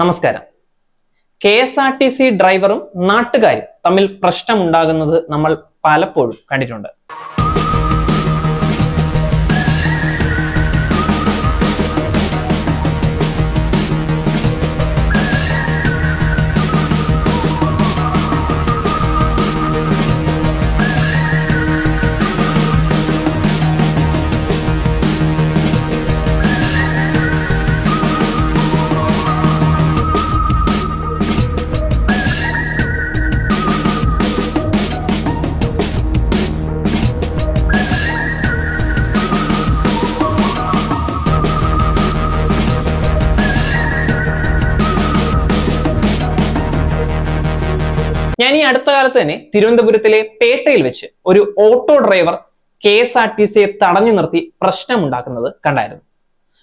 നമസ്കാരം. K S R T C ഡ്രൈവറും നാട്ടുകാരും തമ്മിൽ പ്രശ്നമുണ്ടാകുന്നത് നമ്മൾ പലപ്പോഴും കണ്ടിട്ടുണ്ട്. ഞാൻ ഈ അടുത്ത കാലത്ത് തന്നെ തിരുവനന്തപുരത്തിലെ പേട്ടയിൽ വെച്ച് ഒരു auto driver K S R T സിയെ തടഞ്ഞു നിർത്തി പ്രശ്നമുണ്ടാക്കുന്നത് കണ്ടായിരുന്നു.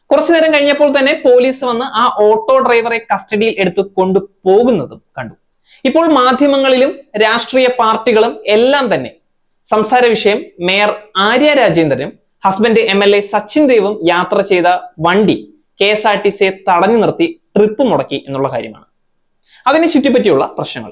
കുറച്ചു നേരം കഴിഞ്ഞപ്പോൾ തന്നെ പോലീസ് വന്ന് ആ ഓട്ടോ ഡ്രൈവറെ കസ്റ്റഡിയിൽ എടുത്ത് കൊണ്ടുപോകുന്നതും കണ്ടു. ഇപ്പോൾ മാധ്യമങ്ങളിലും രാഷ്ട്രീയ പാർട്ടികളും എല്ലാം തന്നെ സംസാര വിഷയം mayor Arya രാജേന്ദ്രനും husband M L A Sachin ദേവും യാത്ര ചെയ്ത വണ്ടി കെ എസ് ആർ ടി സിയെ തടഞ്ഞു നിർത്തി ട്രിപ്പ് മുടക്കി എന്നുള്ള കാര്യമാണ്. അതിനെ ചുറ്റിപ്പറ്റിയുള്ള പ്രശ്നങ്ങൾ.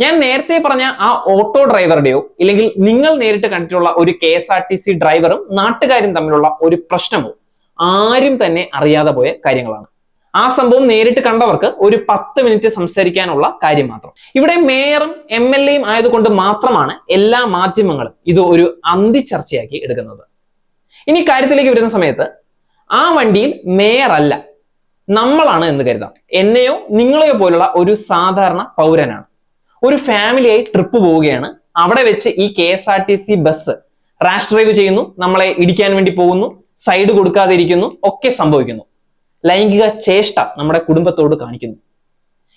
ഞാൻ നേരത്തെ പറഞ്ഞ ആ ഓട്ടോ ഡ്രൈവറുടെയോ ഇല്ലെങ്കിൽ നിങ്ങൾ നേരിട്ട് കണ്ടിട്ടുള്ള ഒരു K S R T C ഡ്രൈവറും നാട്ടുകാരും തമ്മിലുള്ള ഒരു പ്രശ്നമോ? ആരും തന്നെ അറിയാതെ പോയ കാര്യങ്ങളാണ്. ആ സംഭവം നേരിട്ട് കണ്ടവർക്ക് ഒരു പത്ത് മിനിറ്റ് സംസാരിക്കാനുള്ള കാര്യം മാത്രം. ഇവിടെ മേയറും എം എൽ എയും ആയതുകൊണ്ട് മാത്രമാണ് എല്ലാ മാധ്യമങ്ങളും ഇത് ഒരു അന്തിച്ചർച്ചയാക്കി എടുക്കുന്നത്. ഇനി കാര്യത്തിലേക്ക് വരുന്ന സമയത്ത് ആ വണ്ടിയിൽ മേയർ അല്ല നമ്മളാണ് എന്ന് കരുതാം. എന്നെയോ നിങ്ങളെയോ പോലുള്ള ഒരു സാധാരണ പൗരനാണ്. ഒരു ഫാമിലിയായി ട്രിപ്പ് പോവുകയാണ്. അവിടെ വെച്ച് ഈ K S R T C bus rash drive ചെയ്യുന്നു. നമ്മളെ ഇടിക്കാൻ വേണ്ടി പോകുന്നു. സൈഡ് കൊടുക്കാതെ ഇരിക്കുന്നു ഒക്കെ സംഭവിക്കുന്നു. ലൈംഗിക ചേഷ്ട നമ്മുടെ കുടുംബത്തോട് കാണിക്കുന്നു.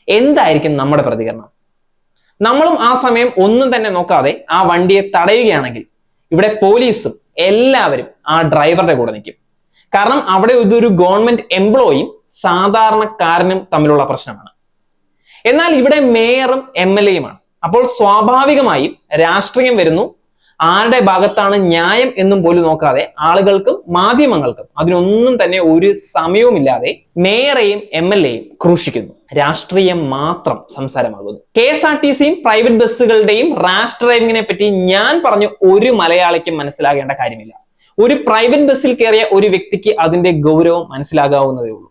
എന്തായിരിക്കും നമ്മുടെ പ്രതികരണം? നമ്മളും ആ സമയം ഒന്നും തന്നെ നോക്കാതെ ആ വണ്ടിയെ തടയുകയാണെങ്കിൽ ഇവിടെ പോലീസും എല്ലാവരും ആ ഡ്രൈവറുടെ കൂടെ നിൽക്കും. കാരണം അവിടെ ഇതൊരു ഗവൺമെന്റ് എംപ്ലോയിയും സാധാരണക്കാരനും തമ്മിലുള്ള പ്രശ്നമാണ്. എന്നാൽ ഇവിടെ മേയറും എം എൽ എയുമാണ് അപ്പോൾ സ്വാഭാവികമായും രാഷ്ട്രീയം വരുന്നു. ആരുടെ ഭാഗത്താണ് ന്യായം എന്നും പോലും നോക്കാതെ ആളുകൾക്കും മാധ്യമങ്ങൾക്കും അതിനൊന്നും തന്നെ ഒരു സമയവുമില്ലാതെ മേയറെയും എം എൽ എയും ക്രൂശിക്കുന്നു. രാഷ്ട്രീയം മാത്രം സംസാരമാകുന്നു. കെ എസ് ആർ ടി സിയും പ്രൈവറ്റ് ബസ്സുകളുടെയും റാഷ് ഡ്രൈവിങ്ങിനെ പറ്റി ഞാൻ പറഞ്ഞു ഒരു മലയാളിക്കും മനസ്സിലാകേണ്ട കാര്യമില്ല. ഒരു പ്രൈവറ്റ് ബസ്സിൽ കയറിയ ഒരു വ്യക്തിക്ക് അതിന്റെ ഗൗരവം മനസ്സിലാകാവുന്നതേ ഉള്ളൂ.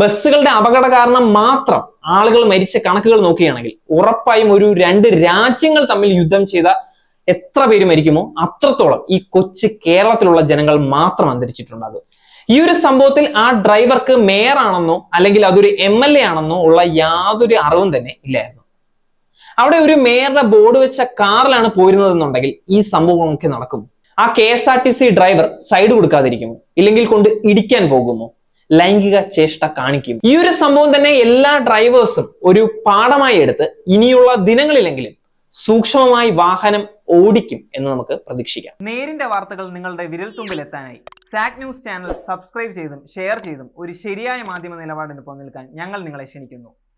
ബസ്സുകളുടെ അപകട കാരണം മാത്രം ആളുകൾ മരിച്ച കണക്കുകൾ നോക്കുകയാണെങ്കിൽ ഉറപ്പായും ഒരു രണ്ട് രാജ്യങ്ങൾ തമ്മിൽ യുദ്ധം ചെയ്ത എത്ര പേര് മരിക്കുമോ അത്രത്തോളം ഈ കൊച്ചു കേരളത്തിലുള്ള ജനങ്ങൾ മാത്രം അന്തരിച്ചിട്ടുണ്ടാകും. ഈ ഒരു സംഭവത്തിൽ ആ ഡ്രൈവർക്ക് മേയർ ആണെന്നോ അല്ലെങ്കിൽ അതൊരു എം എൽ എ ആണെന്നോ ഉള്ള യാതൊരു അറിവും തന്നെ ഇല്ലായിരുന്നു. അവിടെ ഒരു മേയറുടെ ബോർഡ് വെച്ച കാറിലാണ് പോയിരുന്നതെന്നുണ്ടെങ്കിൽ ഈ സംഭവമൊക്കെ നടക്കും ആ K S R T C driver side കൊടുക്കാതിരിക്കുമോ? ഇല്ലെങ്കിൽ കൊണ്ട് ഇടിക്കാൻ പോകുമോ? ലൈംഗിക ചേഷ്ട കാണിക്കും. ഈ ഒരു സംഭവം തന്നെ എല്ലാ ഡ്രൈവേഴ്സും ഒരു പാഠമായി എടുത്ത് ഇനിയുള്ള ദിനങ്ങളിലെങ്കിലും സൂക്ഷ്മമായി വാഹനം ഓടിക്കും എന്ന് നമുക്ക് പ്രതീക്ഷിക്കാം. നേരിന്റെ വാർത്തകൾ നിങ്ങളുടെ വിരൽത്തുമ്പിൽ എത്താനായി. സാക് ന്യൂസ് ചാനൽ സബ്സ്ക്രൈബ് ചെയ്തും ഷെയർ ചെയ്തും ഒരു ശരിയായ മാധ്യമ നിലപാടിന് പോകാൻ ഞങ്ങൾ നിങ്ങളെ ക്ഷണിക്കുന്നു.